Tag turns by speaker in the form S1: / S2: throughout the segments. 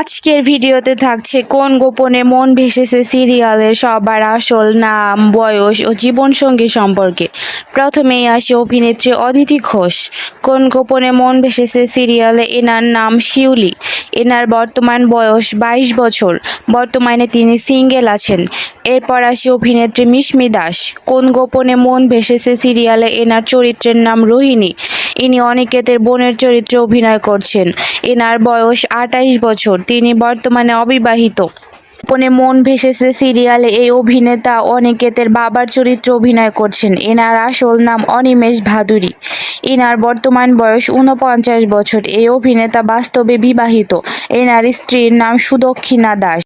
S1: আজকের ভিডিওতে থাকছে কোন গোপনে মন ভেসেছে সিরিয়ালের সবার আসল নাম, বয়স ও জীবনসঙ্গী সম্পর্কে। প্রথমেই আসে অভিনেত্রী অদিতি ঘোষ। কোন গোপনে মন ভেসেছে সিরিয়ালে এনার নাম শিউলি। এনার বর্তমান বয়স বাইশ বছর। বর্তমানে তিনি সিঙ্গেল আছেন। এরপর আসে অভিনেত্রী মিশমি দাস। কোন গোপনে মন ভেসেছে সিরিয়ালে এনার চরিত্রের নাম রোহিণী। ইনি অনিকেতের বোনের চরিত্রে অভিনয় করছেন। এনার বয়স আটাইশ বছর। তিনি বর্তমানে অবিবাহিত। গোপনে মন ভেসেছে সিরিয়ালে এই অভিনেতা অনিকেতের বাবার চরিত্রে অভিনয় করছেন। এনার আসল নাম অনিমেষ ভাদুরী। এনার বর্তমান বয়স উনপঞ্চাশ বছর। এই অভিনেতা বাস্তবে বিবাহিত। এনার স্ত্রীর নাম সুদক্ষিণা দাস।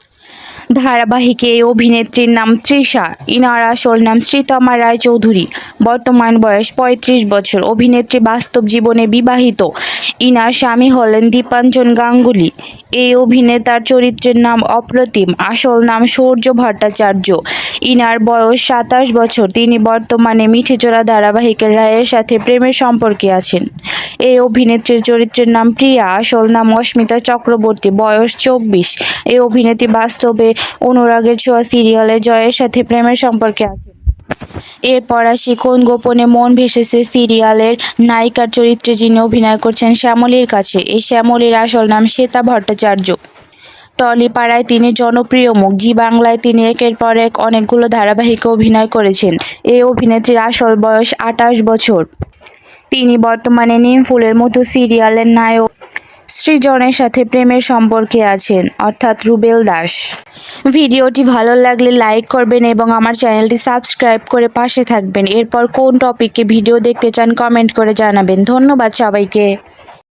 S1: ধারাবাহিকে এই অভিনেত্রীর নাম তৃষা, ইনার আসল নাম শ্রীতমা রায়চৌধুরী। বর্তমান বয়স পঁয়ত্রিশ বছর। অভিনেত্রী বাস্তব জীবনে বিবাহিত। ইনার স্বামী হলেন দীপাঞ্জন গাঙ্গুলি। এই অভিনেতার চরিত্রের নাম অপ্রতিম, আসল নাম সূর্য ভট্টাচার্য। ইনার বয়স সাতাশ বছর, তিনি বর্তমানে মিঠিজোড়া ধারাবাহিকের রায়ের সাথে প্রেমের সম্পর্কে আছেন। এই অভিনেত্রীর চরিত্রের নাম প্রিয়া, আসল নাম অস্মিতা চক্রবর্তী, বয়স চব্বিশ। এই অভিনেত্রী বাস্তবে অনুরাগের ছোঁয়া সিরিয়ালে জয়ের সাথে প্রেমের সম্পর্কে আছেন। এরপর আসি কোন গোপনে মন ভেসেছে সিরিয়ালের নায়িকার চরিত্রে যিনি অভিনয় করছেন শ্যামলীর কাছে। এই শ্যামলীর আসল নাম শ্বেতা ভট্টাচার্য। টলিপাড়ায় তিনি জনপ্রিয় মুখ। জি বাংলায় তিনি একের পর এক অনেকগুলো ধারাবাহিকে অভিনয় করেছেন। এই অভিনেত্রীর আসল বয়স আঠাশ বছর। তিনি বর্তমানে নিম ফুলের মতো সিরিয়ালের নায়ক। সৃজনের সাথে প্রেমের সম্পর্কে আছেন, অর্থাৎ রুবেল দাস। ভিডিওটি ভালো লাগলে লাইক করবেন এবং আমার চ্যানেলটি সাবস্ক্রাইব করে পাশে থাকবেন। এরপর কোন টপিকে ভিডিও দেখতে চান কমেন্ট করে জানাবেন। ধন্যবাদ সবাইকে।